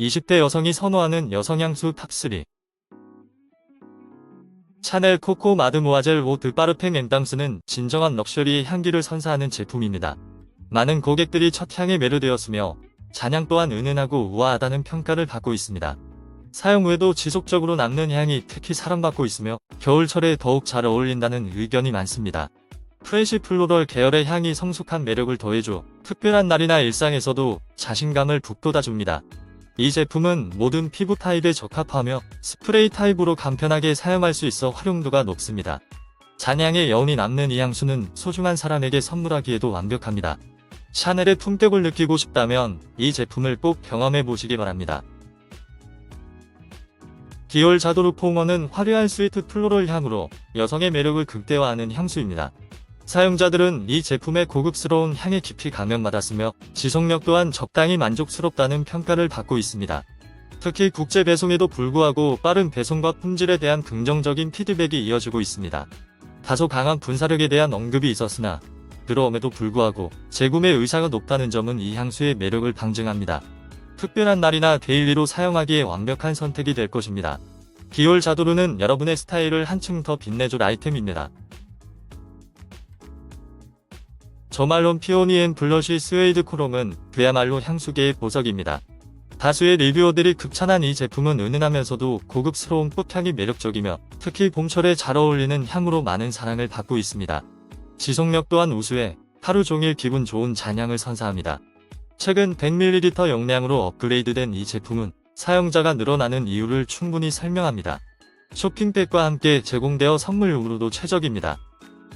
20대 여성이 선호하는 여성향수 탑3 샤넬 코코 마드 모아젤 오드 파르팽 앤담스는 진정한 럭셔리의 향기를 선사하는 제품입니다. 많은 고객들이 첫 향에 매료되었으며 잔향 또한 은은하고 우아하다는 평가를 받고 있습니다. 사용 후에도 지속적으로 남는 향이 특히 사랑받고 있으며 겨울철에 더욱 잘 어울린다는 의견이 많습니다. 프레시 플로럴 계열의 향이 성숙한 매력을 더해줘 특별한 날이나 일상에서도 자신감을 북돋아줍니다. 이 제품은 모든 피부 타입에 적합하며 스프레이 타입으로 간편하게 사용할 수 있어 활용도가 높습니다. 잔향의 여운이 남는 이 향수는 소중한 사람에게 선물하기에도 완벽합니다. 샤넬의 품격을 느끼고 싶다면 이 제품을 꼭 경험해 보시기 바랍니다. 디올 자도르 포머는 화려한 스위트 플로럴 향으로 여성의 매력을 극대화하는 향수입니다. 사용자들은 이 제품의 고급스러운 향에 깊이 감명받았으며 지속력 또한 적당히 만족스럽다는 평가를 받고 있습니다. 특히 국제 배송에도 불구하고 빠른 배송과 품질에 대한 긍정적인 피드백이 이어지고 있습니다. 다소 강한 분사력에 대한 언급이 있었으나 들어옴에도 불구하고 재구매 의사가 높다는 점은 이 향수의 매력을 방증합니다. 특별한 날이나 데일리로 사용하기에 완벽한 선택이 될 것입니다. 디올 자도르는 여러분의 스타일을 한층 더 빛내줄 아이템입니다. 저말론 피오니 앤 블러쉬 스웨이드 코롱은 그야말로 향수계의 보석입니다. 다수의 리뷰어들이 극찬한 이 제품은 은은하면서도 고급스러운 꽃향이 매력적이며 특히 봄철에 잘 어울리는 향으로 많은 사랑을 받고 있습니다. 지속력 또한 우수해 하루 종일 기분 좋은 잔향을 선사합니다. 최근 100ml 용량으로 업그레이드된 이 제품은 사용자가 늘어나는 이유를 충분히 설명합니다. 쇼핑백과 함께 제공되어 선물용으로도 최적입니다.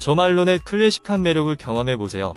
저말론의 클래식한 매력을 경험해보세요.